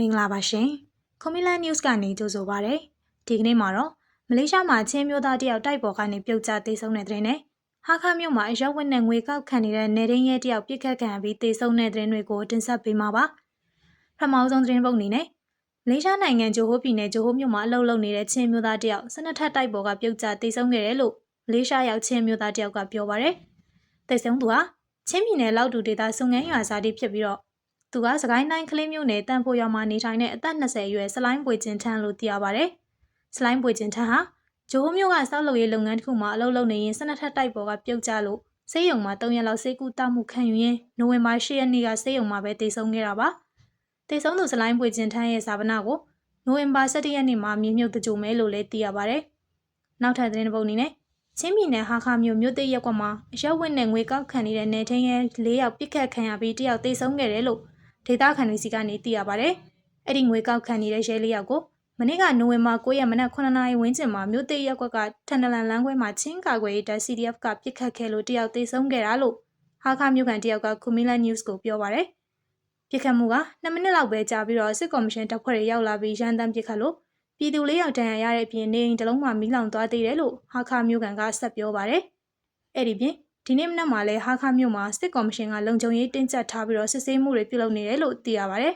မင်္ဂလာပါရှင်။ကွန်မီလာ news ကနေကြိုဆိုပါရစေ။ဒီကနေ့မှာတော့မလေးရှားမှာချင်းမျိုးသားတယောက်တိုက်ပေါ်ကနေပြုတ်ကျသေဆုံးတဲ့တဲ့နဲ့ဟာခါမြို့မှာအရောက်ဝက်နဲ့ငွေကောက်ခံနေတဲ့နေရင်းရဲတယောက်ပြစ်ခတ်ခံပြီးသေဆုံးတဲ့တဲ့တွေကိုတင်ဆက်ပေးမှာပါ။ပထမဆုံးသတင်းပုတ်အနေနဲ့မလေးရှားနိုင်ငံဂျိုဟိုပြည်နယ်ဂျိုဟိုမြို့မှာအလုပ်လုပ်နေတဲ့ချင်းမျိုးသားတယောက်စနက်ထက်တိုက်ပေါ်ကပြုတ်ကျသေဆုံးခဲ့တယ်လို့မလေးရှားရောက်ချင်းမျိုးသားတယောက်ကပြောပါရယ်။သေဆုံးသူဟာချင်းပြည်နယ်လောက်တူဒေသစုံငန်းရွာဇာတိဖြစ်ပြီးတော့ သူကစကိုင်းတိုင်းကလေးမျိုးနယ်တန်ဖိုရွာမှာနေထိုင်တဲ့အသက်20အရွယ်စလိုင်းပွေကျင်ထန်းလို့သိရပါဗျ။စလိုင်းပွေကျင်ထန်းဟာဂျိုးမျိုးကစောက်လုပ်ရေးလုပ်ငန်းတစ်ခုမှာအလုပ်လုပ်နေရင်စနက်ထက်တိုက်ပေါ်ကပြုတ်ကျလို့ဆေးရုံမှာ3ရက်လောက်ဆေးကုသမှုခံယူရင်းနိုဝင်ဘာ10ရက်နေ့ကဆေးရုံမှာပဲတည်ဆုံခဲ့တာပါ။တည်ဆုံသူစလိုင်းပွေကျင်ထန်းရဲ့ဇာပနာကိုနိုဝင်ဘာ17ရက်နေ့မှာမြေမြုပ်တကြိုမဲလို့လည်းသိရပါဗျ။နောက်ထပ်သတင်းတစ်ပုဒ်အနေနဲ့ချင်းပြည်နယ်ဟာခါမြို့မြို့သိရက်ကွက်မှာအရက်ဝက်နဲ့ငွေကောက်ခံနေတဲ့နေထင်းရဲ၄ယောက်ပြစ်ခတ်ခံရပြီးတယောက်သေဆုံးခဲ့တယ်လို့ ဒေသခံတွေစီကနေသိရပါဗျ။အဲ့ဒီငွေကောက်ခံနေတဲ့ရဲလေးယောက်ကိုမနေ့ကနိုဝင်ဘာ9ရက်မနက်9နာရီဝန်းကျင်မှာမြို့သိရက်ကွက်ကထန်တလန်လမ်းခွဲမှာချင်းကာကွယ်ရေးတပ် CDF ကပြစ်ခတ်ခဲ့လို့တယောက်သေဆုံးခဲ့တာလို့ဟာခါမြို့ကန်တယောက်ကကူမီလာ news ကိုပြောပါဗျ။ပြစ်ခတ်မှုက2မိနစ်လောက်ပဲကြာပြီးတော့စစ်ကော်မရှင်တပ်ဖွဲ့တွေရောက်လာပြီးရန်တမ်းပြစ်ခတ်လို့ပြည်သူလေးယောက်တန်ရရတဲ့အပြင်နေအိမ်တစ်လုံးမှာမီးလောင်သွားသေးတယ်လို့ဟာခါမြို့ကန်ကဆက်ပြောပါတယ်။အဲ့ဒီပြင် ဒီနေ့မနက်မှာလဲဟာခါမြို့မှာစစ်ကော်မရှင်ကလုံခြုံရေးတင်းကျပ်ထားပြီးတော့စစ်ဆေးမှုတွေပြုလုပ်နေတယ်လို့သိရပါတယ်